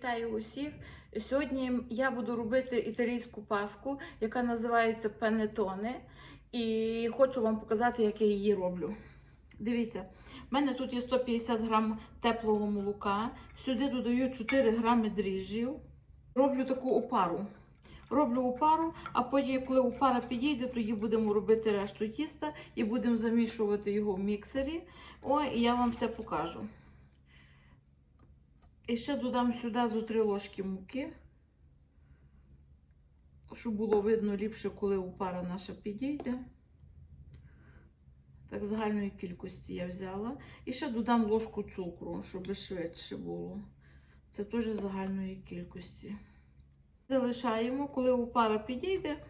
Вітаю усіх. Сьогодні я буду робити італійську паску, яка називається пенетоне. І хочу вам показати, як я її роблю. Дивіться, в мене тут є 150 грам теплого молока. Сюди додаю 4 грами дріжджів. Роблю таку опару. Роблю опару, а потім, коли опара підійде, тоді будемо робити решту тіста і будемо замішувати його в міксері. О, і я вам все покажу. І ще додам сюди зо 3 ложки муки, щоб було видно ліпше, коли опара наша підійде. Так, загальної кількості я взяла. І ще додам ложку цукру, щоб швидше було. Це теж загальної кількості. Залишаємо, коли опара підійде,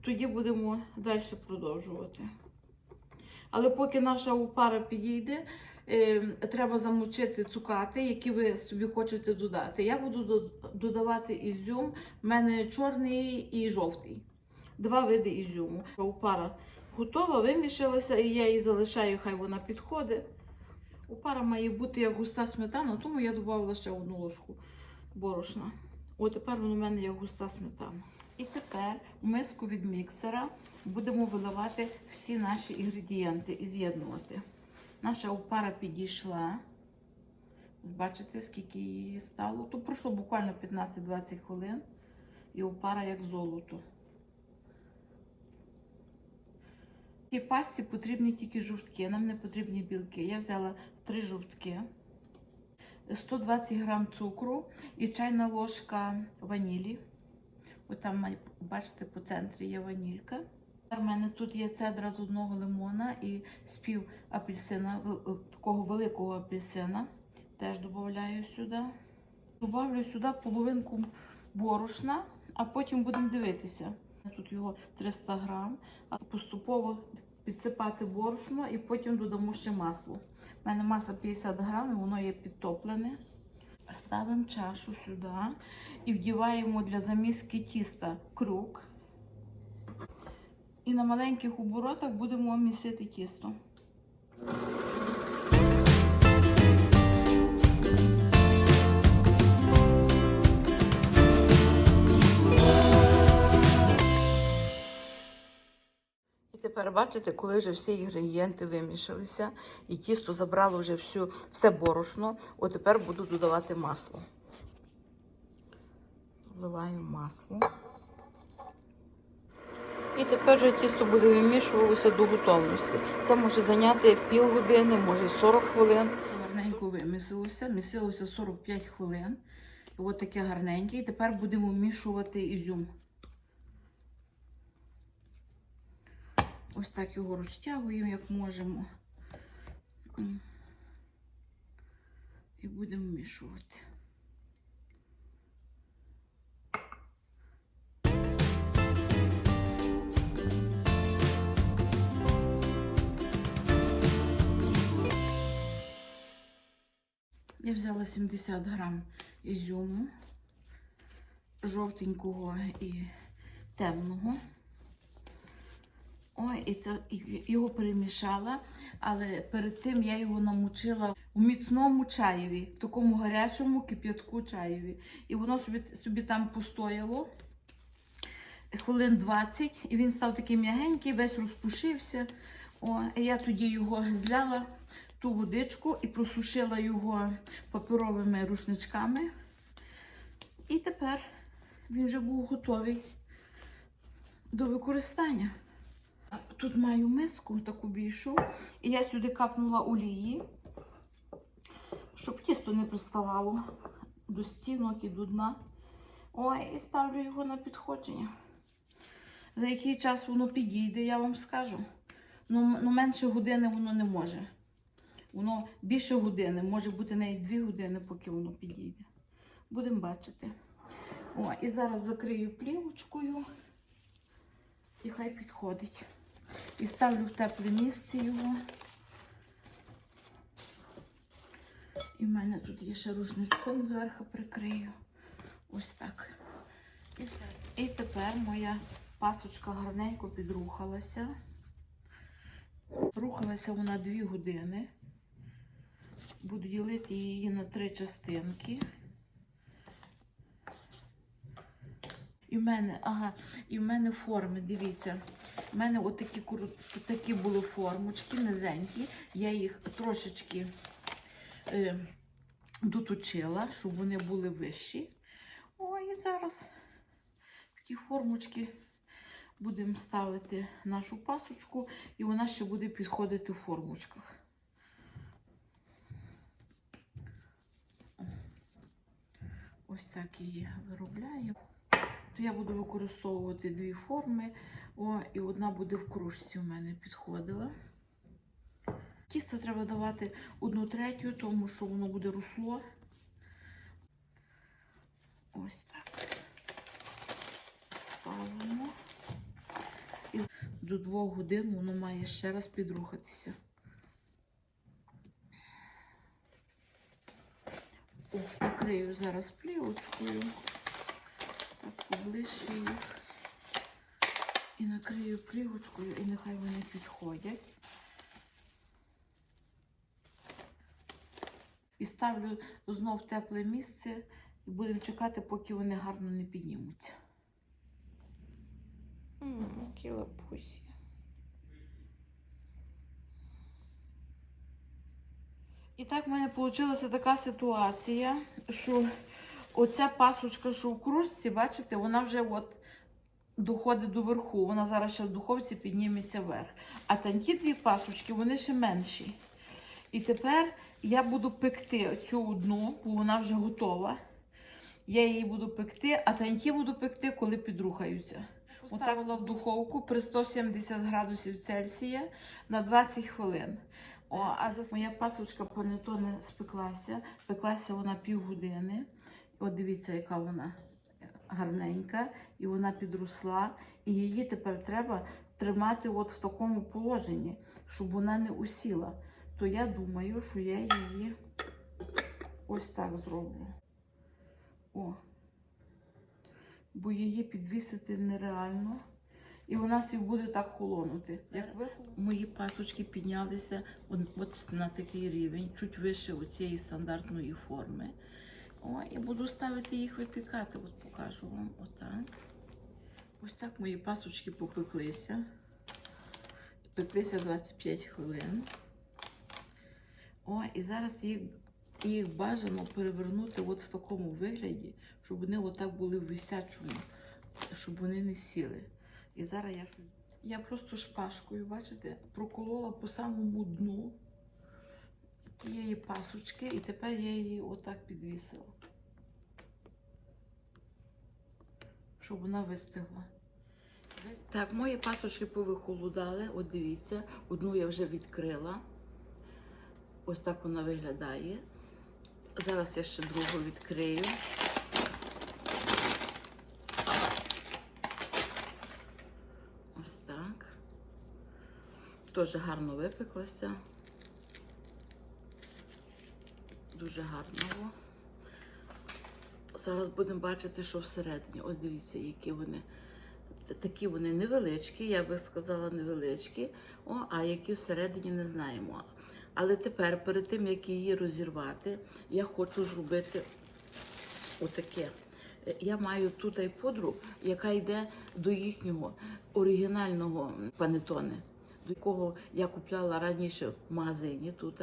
тоді будемо далі продовжувати. Але поки наша опара підійде, треба замочити цукати, які ви собі хочете додати. Я буду додавати ізюм. У мене чорний і жовтий. Два види ізюму. Опара готова, вимішалася, і я її залишаю, хай вона підходить. Опара має бути як густа сметана, тому я додала ще одну ложку борошна. О, тепер воно в мене як густа сметана. І тепер в миску від міксера будемо виливати всі наші інгредієнти і з'єднувати. Наша опара підійшла. Бачите, скільки її стало. То пройшло буквально 15-20 хвилин. І опара як золото. Цій пасті потрібні тільки жовтки, нам не потрібні білки. Я взяла три жовтки, 120 грам цукру і чайна ложка ванілі. Ось там, бачите, по центрі є ванілька. У мене тут є цедра з одного лимона і спів апельсина, такого великого апельсина. Теж додаю сюди. Добавлю сюди половинку борошна, а потім будемо дивитися. Тут його 300 грам. Поступово підсипати борошно і потім додамо ще масло. У мене масло 50 грам, воно є підтоплене. Ставимо чашу сюди і вдіваємо для заміски тіста крюк. І на маленьких оборотах будемо місити тісто. Тепер бачите, коли вже всі інгредієнти вимішалися, і тісто забрало вже всю, все борошно, от тепер буду додавати масло. Вливаю масло. І тепер вже тісто буде вимішуватися до готовності. Це може зайняти півгодини, може 40 хвилин. Гарненько вимісилося, місилося 45 хвилин. От таке гарненьке. І тепер будемо вмішувати ізюм. Ось так його розтягуємо, як можемо. І будемо вмішувати. Я взяла 70 грам ізюму, жовтенького і темного. Ой, і, і його перемішала, але перед тим я його намочила у міцному чаєві, в такому гарячому кип'ятку чаєві. І воно собі, собі там постояло хвилин 20, і він став такий м'ягенький, весь розпушився. О, і я тоді його зляла ту водичку і просушила його паперовими рушничками. І тепер він вже був готовий до використання. Тут маю миску таку більшу, і я сюди капнула олії, щоб тісто не приставало до стінок і до дна. Ой, і ставлю його на підходження. За який час воно підійде, я вам скажу. Ну, ну менше години воно не може. Воно більше години, може бути навіть дві години, поки воно підійде. Будемо бачити. О, і зараз закрию плівочкою і хай підходить. І ставлю в тепле місце його. І в мене тут є ще рушничком зверху прикрию. Ось так. І все. І тепер моя пасочка гарненько підрухалася. Рухалася вона 2 години. Буду ділити її на три частинки. І в мене, ага, і в мене форми, дивіться. У мене отакі такі були формочки, низенькі. Я їх трошечки е, доточила, щоб вони були вищі. О, і зараз такі формочки будемо ставити нашу пасочку, і вона ще буде підходити в формочках. Ось так її виробляю. То я буду використовувати дві форми. О, і одна буде в кружці у мене підходила. Тісто треба давати одну третю, тому що воно буде русло. Ось так. Ставимо. І до двох годин воно має ще раз підрухатися. О, накрию зараз плівочкою. Так, поближче їх. І накрию плівочкою, і нехай вони підходять. І ставлю знов тепле місце і будемо чекати, поки вони гарно не піднімуться. Які лапусі. І так в мене вийшла така ситуація, що оця пасочка, що в кружці, бачите, вона вже от доходить до верху. Вона зараз ще в духовці підніметься вверх. А там ті дві пасочки, вони ще менші. І тепер я буду пекти цю одну, бо вона вже готова. Я її буду пекти, а танті буду пекти, коли підрухаються. Поставила в духовку при 170 градусів Цельсія на 20 хвилин. О, а за моя пасочка панетоне спеклася. Пеклася вона півгодини. От дивіться, яка вона гарненька, і вона підросла. І її тепер треба тримати от в такому положенні, щоб вона не усіла. То я думаю, що я її ось так зроблю. О. Бо її підвісити нереально. І вона собі буде так холонути. Як ви мої пасочки піднялися от, от на такий рівень, чуть вище цієї стандартної форми. О, і буду ставити їх випікати. От покажу вам отак. Ось так мої пасочки попеклися. Пеклися 25 хвилин. О, і зараз їх, їх бажано перевернути от в такому вигляді, щоб вони отак були в висячому, щоб вони не сіли. І зараз я я просто шпажкою, бачите, проколола по самому дну тієї пасочки, і тепер я її отак підвісила, щоб вона вистигла. Так, мої пасочки повихолодали. От дивіться, одну я вже відкрила. Ось так вона виглядає. Зараз я ще другу відкрию. Ось так. Теж гарно випеклася. Дуже гарно. Зараз будемо бачити, що всередині. Ось дивіться, які вони. Такі вони невеличкі, я би сказала, невеличкі, О, а які всередині не знаємо. Але тепер, перед тим, як її розірвати, я хочу зробити отаке. Я маю тут і яка йде до їхнього оригінального панетоне, до якого я купляла раніше в магазині тут.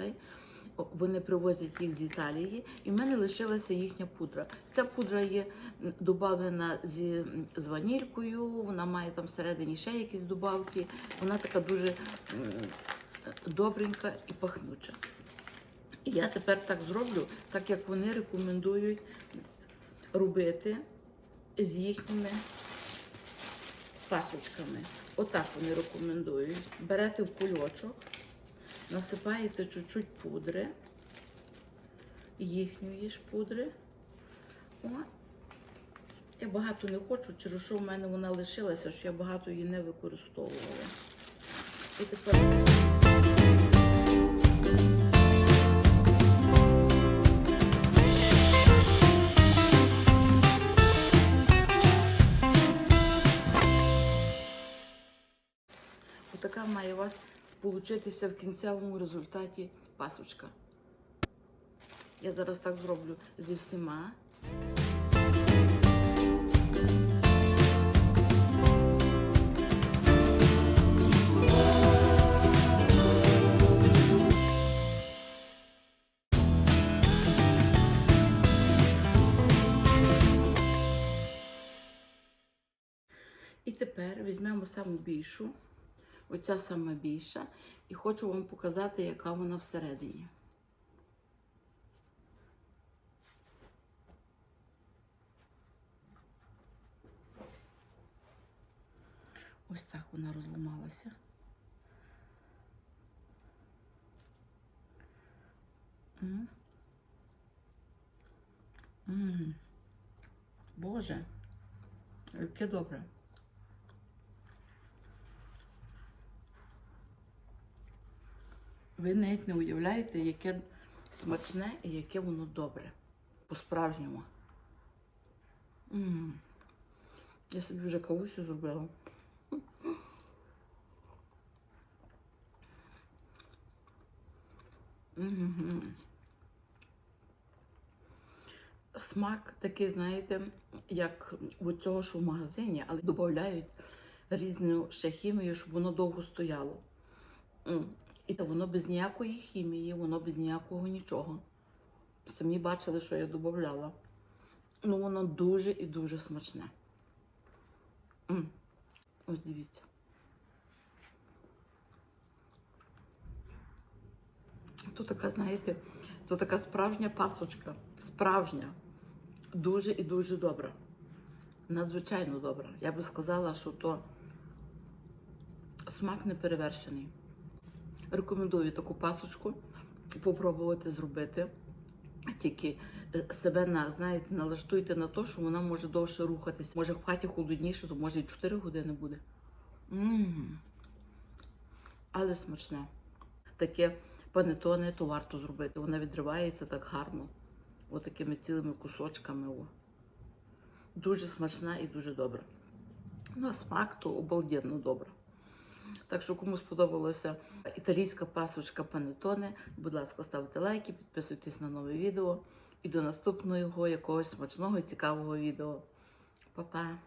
Вони привозять їх з Італії, і в мене лишилася їхня пудра. Ця пудра є м, додавлена зі, з ванількою, вона має там всередині ще якісь добавки. Вона така дуже добренька і пахнюча. І я тепер так зроблю, так як вони рекомендують робити з їхніми пасочками. Отак вони рекомендують. Берете в кульочок, насипаєте чуть-чуть пудри, їхньої ж пудри. О, я багато не хочу, через що в мене вона лишилася, що я багато її не використовувала. І тепер. така має вас получитися в кінцевому результаті пасочка. Я зараз так зроблю зі всіма. І тепер візьмемо саму більшу оця сама більша, і хочу вам показати, яка вона всередині. Ось так вона розламалася. М. М. Боже, яке добре. Ви навіть не уявляєте, яке смачне і яке воно добре. По-справжньому. Я собі вже кавусю зробила. Смак такий, знаєте, як у цього, що в магазині, але додають різну ще хімію, щоб воно довго стояло. М. І то воно без ніякої хімії, воно без ніякого нічого. Самі бачили, що я додавала. Ну, воно дуже і дуже смачне. М. Ось дивіться. То така, знаєте, то така справжня пасочка. Справжня. Дуже і дуже добра. Надзвичайно добра. Я би сказала, що то смак неперевершений. Рекомендую таку пасочку попробувати зробити. Тільки е, себе на, знаєте, налаштуйте на те, що вона може довше рухатися. Може в хаті холодніше, то може і 4 години буде. м Але смачне. Таке панетоне, то варто зробити. Вона відривається так гарно. Отакими цілими кусочками. О. Дуже смачна і дуже добра. На смак то обалденно добра. Так що, кому сподобалася італійська пасочка панетоне, будь ласка, ставте лайки, підписуйтесь на нове відео і до наступного якогось смачного і цікавого відео. Па-па!